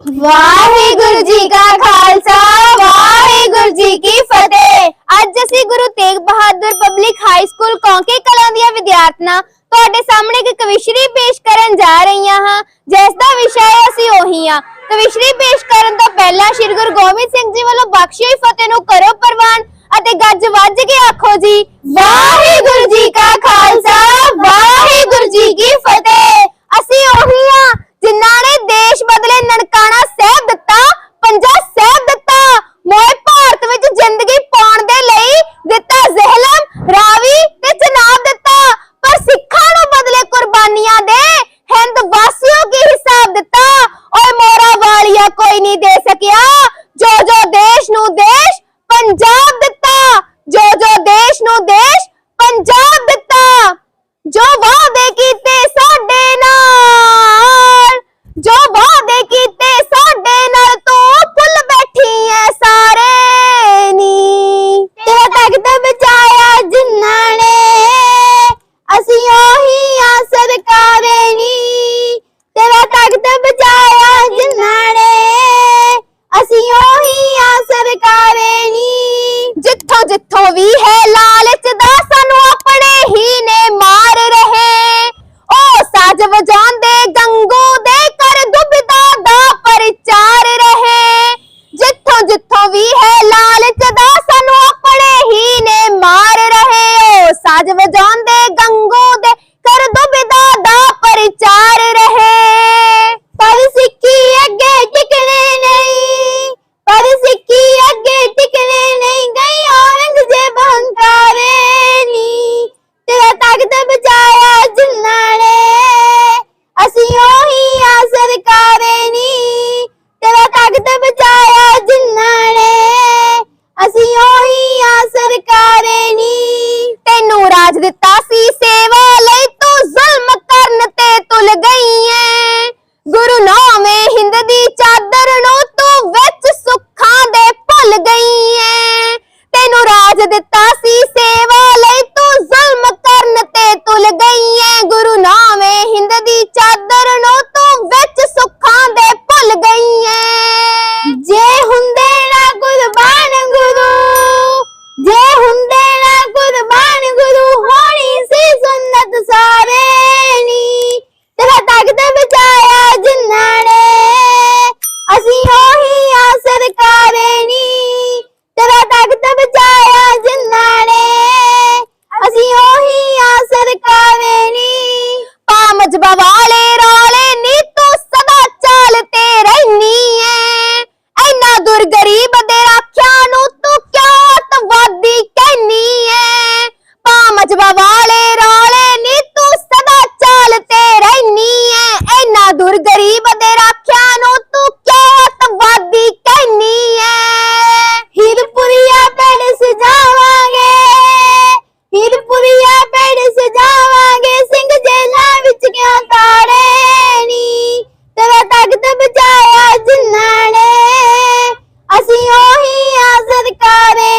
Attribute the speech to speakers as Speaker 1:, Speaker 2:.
Speaker 1: ਵਾਹਿਗੁਰੂ ਜੀ ਕਾ ਖਾਲਸਾ, ਵਾਹਿਗੁਰੂ ਜੀ ਕੀ ਫਤਿਹ। ਅੱਜ ਅਸੀਂ Guru Tegh Bahadur public high school Kaunke Kalan ਦੀਆਂ ਵਿਦਿਆਰਥਣਾਂ ਤੁਹਾਡੇ ਸਾਹਮਣੇ ਇੱਕ ਕਵਿਸ਼ਰੀ ਪੇਸ਼ ਕਰਨ ਜਾ ਰਹੀਆਂ ਹਾਂ, ਜਿਸ ਦਾ ਵਿਸ਼ਾ ਹੈ ਅਸੀਂ ਉਹੀ ਹਾਂ। ਕਵਿਸ਼ਰੀ ਪੇਸ਼ ਕਰਨ ਤੋਂ ਪਹਿਲਾਂ ਸ਼੍ਰੀ ਗੁਰੂ ਗੋਬਿੰਦ ਸਿੰਘ ਜੀ ਵੱਲੋਂ ਬਖਸ਼ੀ ਫਤਿਹ ਨੂੰ ਕਰੋ ਪ੍ਰਵਾਨ ਅਤੇ ਗੱਜ ਵੱਜ ਕੇ ਆਖੋ ਜੀ। ही है जज्बा वाले रोले, नी तू सदा चलते रहनी है ऐना दुर गरीब दे राख्या नु तू क्या अतवादी कहनी है पा मजबा वाले रोले, नी तू सदा चलते रहनी है ऐना दुर गरीब दे coming!